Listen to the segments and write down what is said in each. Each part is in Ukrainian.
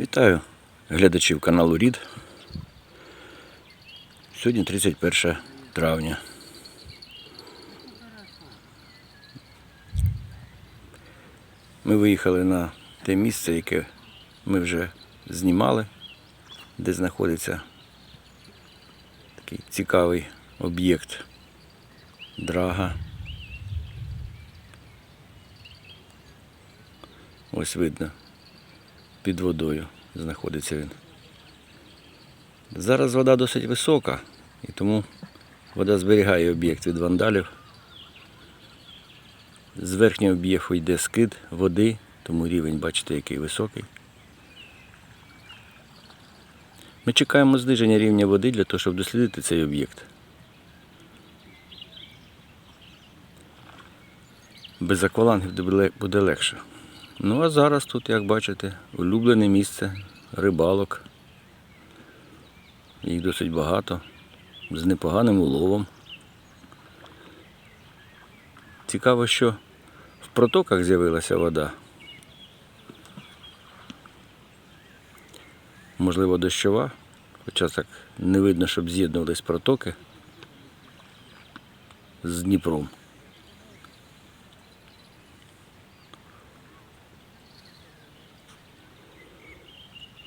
Вітаю глядачів каналу Рід. Сьогодні 31 травня. Ми виїхали на те місце, яке ми вже знімали, де знаходиться такий цікавий об'єкт драга. Ось видно, під водою знаходиться він. Зараз вода досить висока, і тому вода зберігає об'єкт від вандалів. З верхнього об'єкту йде скид води, тому рівень, бачите, який високий. Ми чекаємо зниження рівня води для того, щоб дослідити цей об'єкт. Без аквалангів буде- легше. Ну а зараз тут, як бачите, улюблене місце рибалок. Їх досить багато, з непоганим уловом. Цікаво, що в протоках з'явилася вода. Можливо, дощова, хоча так не видно, щоб з'єднувались протоки з Дніпром.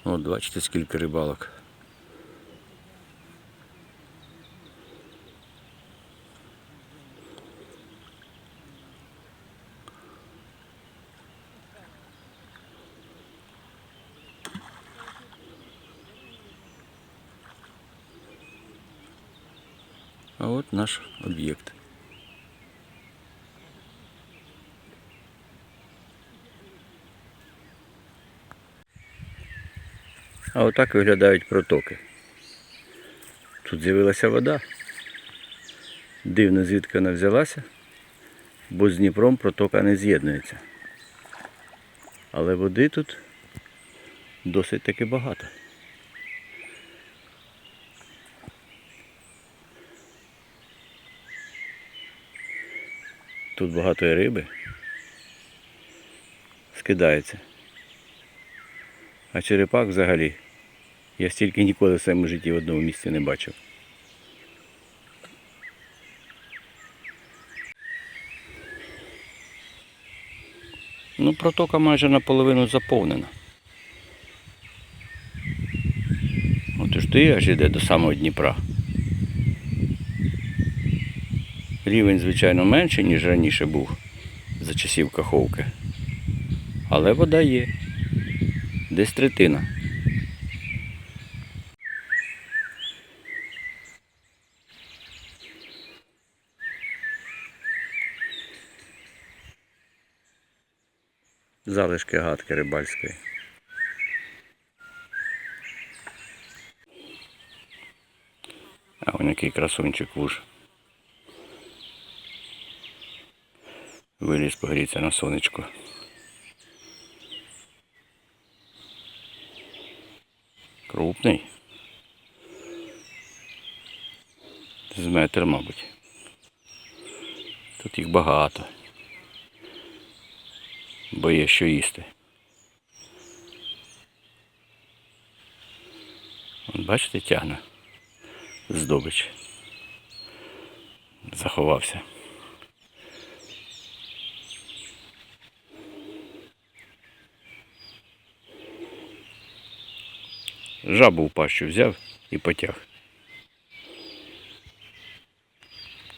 От, бачите, скільки рибалок. А от наш об'єкт. А отак виглядають протоки. Тут з'явилася вода. Дивно, звідки вона взялася, бо з Дніпром протока не з'єднується. Але води тут досить таки багато. Тут багато риби. Скидається. А черепак взагалі. Я стільки ніколи в своєму житті в одному місці не бачив. Ну, протока майже наполовину заповнена. От і ж ти аж іде до самого Дніпра. Рівень, звичайно, менший, ніж раніше був за часів Каховки. Але вода є. Десь третина. Залишки гадки рибальської. А ось який красунчик вуж. Виліз погріться на сонечко. Крупний. З метр, мабуть. Тут їх багато. Бо є що їсти. От бачите, тягне здобич. Заховався. Жабу в пащу взяв і потяг.